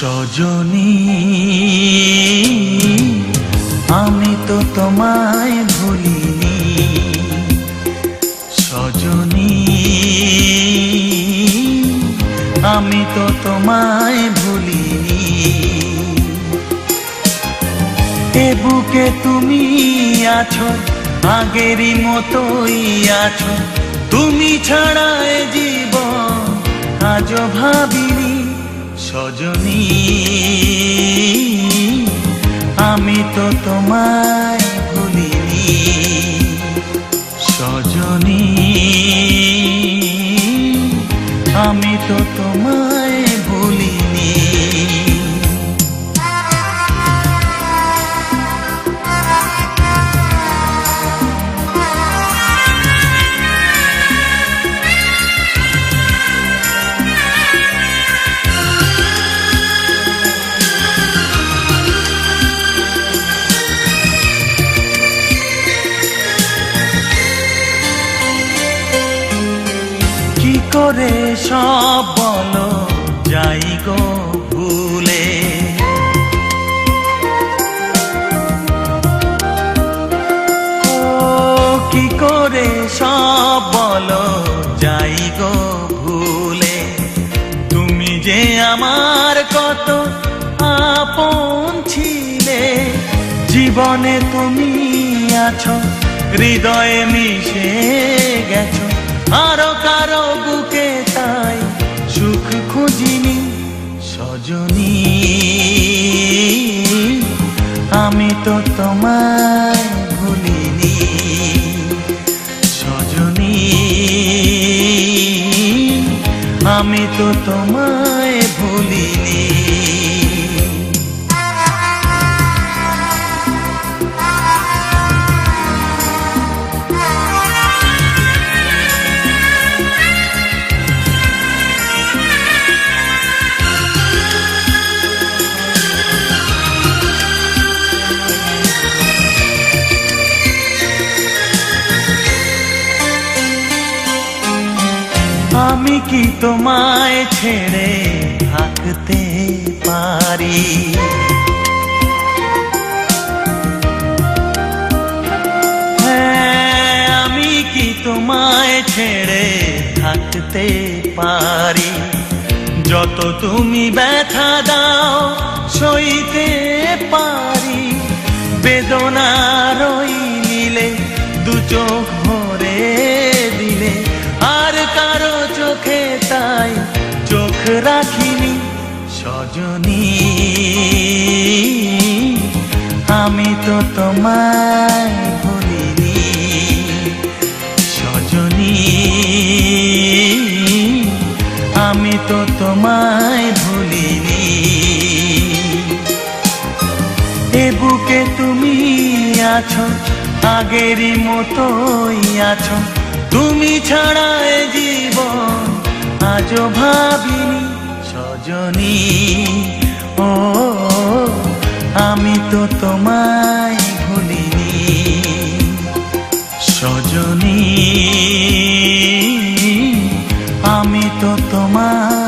সজনী। আমি তো তোমায় ভুলিনি। সজনী। আমি তো তোমায় ভুলিনি। এ বুকে তুমি আছো, আগেরই মতোই আছো। তুমি ছাড়ায় জীবন, আজও ভাবি সজনী আমি তো তোমায় ভুলিনি। সজনী আমি তো তোমায় করে সব বলো, যাই গো ভুলে। কি করে সব বলো, যাই গো ভুলে। তুমি যে আমার কত আপন ছিলে, জীবনে তুমি আছো, হৃদয়ে মিশে গেছো। আরও কারও বুকে তাই সুখ খুঁজিনি, সজনী। আমি তো তোমায় ভুলিনি, সজনী। আমি তো তোমায় আমি কি তোমায় ছেড়ে থাকতে পারি? হ্যাঁ আমি কি তোমায় ছেড়ে থাকতে পারি? যত তুমি ব্যথা দাও, সইতে পারি। বেদনার ওই নীলে দু চোখ রাখিনি সজনী। আমি তো তোমায় ভুলিনি সজনী। আমি তো তোমায় ভুলিনি। এ বুকে তুমি আছো, আগেরই মতোই আছো। তুমি ছাড়া এ জীবন আজও ভাবিনি। সজনী ও আমি তো তোমায় ভুলিনি। সজনী আমি তো তোমায়